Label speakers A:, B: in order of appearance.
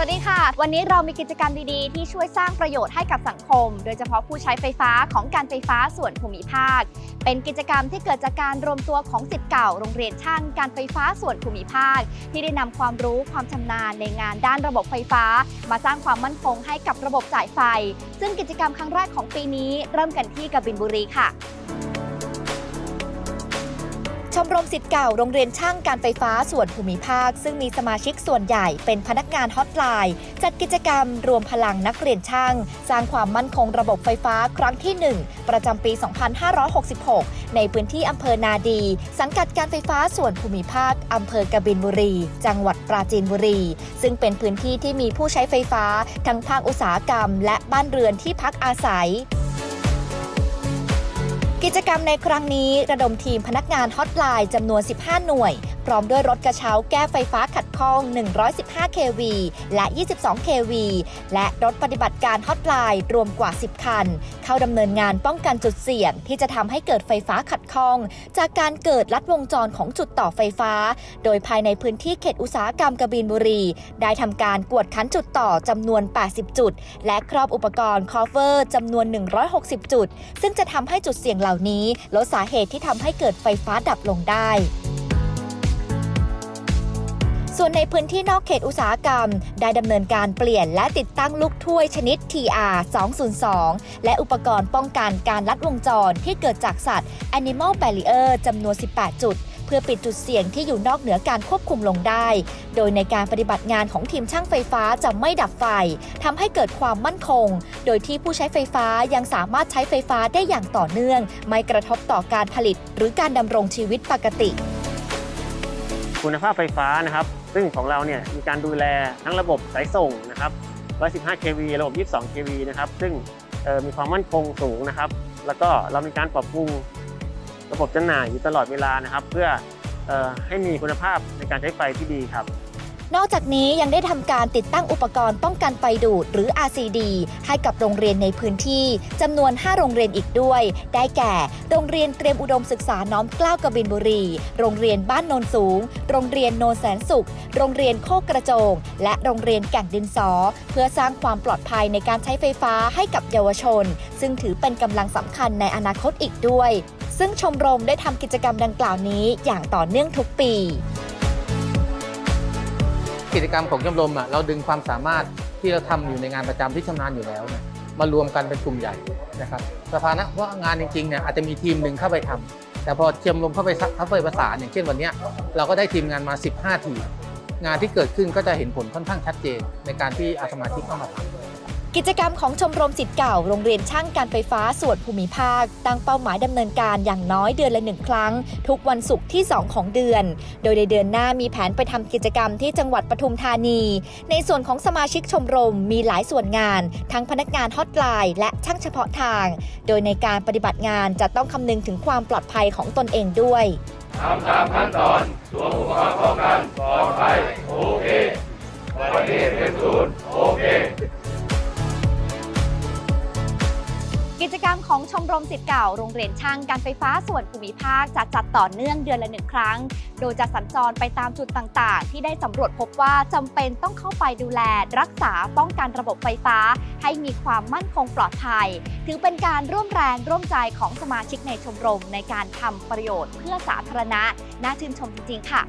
A: สวัสดีค่ะ วันนี้เรามีกิจกรรมดีๆ ที่ช่วยสร้างประโยชน์ให้กับสังคม โดยเฉพาะผู้ใช้ไฟฟ้าของการไฟฟ้าส่วนภูมิภาค เป็นกิจกรรมที่เกิดจากการรวมตัวของสิทธิ์เก่าโรงเรียนช่างการไฟฟ้าส่วนภูมิภาค ที่ได้นำความรู้ความชำนาญในงานด้านระบบไฟฟ้า มาสร้างความมั่นคงให้กับระบบจ่ายไฟ ซึ่งกิจกรรมครั้งแรกของปีนี้ เริ่มกันที่กบินบุรีค่ะ มรมสิทธิ์เก่าโรงเรียนช่างการไฟฟ้าส่วนภูมิภาค ซึ่งมีสมาชิกส่วนใหญ่เป็นพนักงานฮอตไลน์ จัดกิจกรรมรวมพลังนักเรียนช่าง สร้างความมั่นคงระบบไฟฟ้าครั้งที่ 1 ประจำปี 2566 ในพื้นที่อำเภอนาดี สังกัดการไฟฟ้าส่วนภูมิภาคอำเภอกบินบุรี จังหวัดปราจีนบุรี ซึ่งเป็นพื้นที่ที่มีผู้ใช้ไฟฟ้า ทั้งภาคอุตสาหกรรม และบ้านเรือนที่พักอาศัย กิจกรรมในครั้งนี้ระดมทีมพนักงานฮอตไลน์จำนวน 15 หน่วย ร้อมด้วยรถกระเช้าแก้ไฟฟ้าขัดข้อง 115 kV และ 22 kV และรถปฏิบัติการฮอตไลน์รวมกว่า 10 คัน เข้าดำเนินงานป้องกันจุดเสี่ยง ที่จะทำให้เกิดไฟฟ้าขัดข้อง จากการเกิดลัดวงจรของจุดต่อไฟฟ้า โดยภายในพื้นที่เขตอุตสาหกรรมกบินบุรี ได้ทำการกวดขันจุดต่อจำนวน 80 จุด และครอบอุปกรณ์คอเวอร์จำนวน 160 จุด ซึ่งจะทำให้จุดเสี่ยงเหล่านี้ลดสาเหตุที่ทำให้เกิดไฟฟ้าดับลงได้ ส่วนในพื้นที่นอกเขตอุตสาหกรรม ได้ดำเนินการเปลี่ยนและติดตั้งลูกถ้วยชนิด TR 202 และอุปกรณ์ป้องกันการลัดวงจรที่เกิดจากสัตว์ Animal Barrier จำนวน 18 จุดเพื่อปิดจุดเสี่ยงที่อยู่นอกเหนือการควบคุมลงได้ โดยในการปฏิบัติงานของทีมช่างไฟฟ้าจะไม่ดับไฟทำให้เกิดความมั่นคง โดยที่ผู้ใช้ไฟฟ้ายังสามารถใช้ไฟฟ้าได้อย่างต่อเนื่อง ไม่กระทบต่อการผลิต หรือการดำรงชีวิตปกติ
B: คุณภาพไฟฟ้านะครับ ซึ่งของเราเนี่ยมีการดูแลทั้งระบบสายส่งนะครับ 115 kV ระบบ 22 kV นะครับ ซึ่งมีความมั่นคงสูงนะครับ แล้วก็เรามีการปรับปรุงระบบจำหน่ายอยู่ตลอดเวลานะครับ เพื่อออให้มีคุณภาพในการใช้ไฟที่ดีครับ
A: นอกจากนี้ยังได้ทำการติดตั้งอุปกรณ์ป้องกันไฟดูดหรือ RCD ให้กับโรงเรียนในพื้นที่จำนวน 5 โรงเรียนอีกด้วย ได้แก่ โรงเรียนเตรียมอุดมศึกษาน้อมเกล้าวกบินบุรี โรงเรียนบ้านโนนสูง โรงเรียนโนนแสนสุข โรงเรียนโคกกระโจง และโรงเรียนแก่งดินสอ เพื่อสร้างความปลอดภัยในการใช้ไฟฟ้าให้กับเยาวชน ซึ่งถือเป็นกำลังสำคัญในอนาคตอีกด้วย ซึ่งชมรมได้ทำกิจกรรมดังกล่าวนี้อย่างต่อเนื่องทุกปี
C: กิจกรรมของชมรมอะเราดึงความสามารถที่เราทำอยู่ในงานประจำที่ชำนาญอยู่แล้วเนี่ยมารวมกันเป็นกลุ่มใหญ่นะครับสภานะว่างานจริงๆเนี่ยอาจจะมีทีมหนึ่งเข้าไปทำแต่พอชมรมเข้าไปเข้าไปประสานอย่างเช่นวันนี้เราก็ได้ทีมงานมา 15 ทีมงานที่เกิดขึ้นก็จะเห็นผลค่อนข้างชัดเจนในการที่อาสมาชิกเข้ามาทำ
A: กิจกรรมของชมรมสิทธิ์เก่าโรงเรียนช่างการไฟฟ้าส่วนภูมิภาค ตั้งเป้าหมายดำเนินการอย่างน้อยเดือนละหนึ่งครั้ง ทุกวันศุกร์ที่ 2 ของเดือน โดยในเดือนหน้ามีแผนไปทำกิจกรรมที่จังหวัดปทุมธานี ในส่วนของสมาชิกชมรมมีหลายส่วนงาน ทั้งพนักงานฮอตไลน์และช่างเฉพาะทาง โดยในการปฏิบัติงานจะต้องคำนึงถึงความปลอดภัยของตนเองด้วย
D: ทำตามขั้นตอนสวมอุปกป้องกันปลอดภัย
A: ของชมรมสิทธิ์เก่าโรงเรียนช่างการไฟฟ้าส่วนภูมิภาคจะจัดต่อเนื่องเดือนละหนึ่งครั้ง โดยจะสัญจรไปตามจุดต่างๆ ที่ได้สำรวจพบว่าจำเป็นต้องเข้าไปดูแล รักษาป้องกันระบบไฟฟ้า ให้มีความมั่นคงปลอดภัย ถือเป็นการร่วมแรงร่วมใจของสมาชิกในชมรมในการทำประโยชน์เพื่อสาธารณะน่าชื่นชมจริงๆค่ะ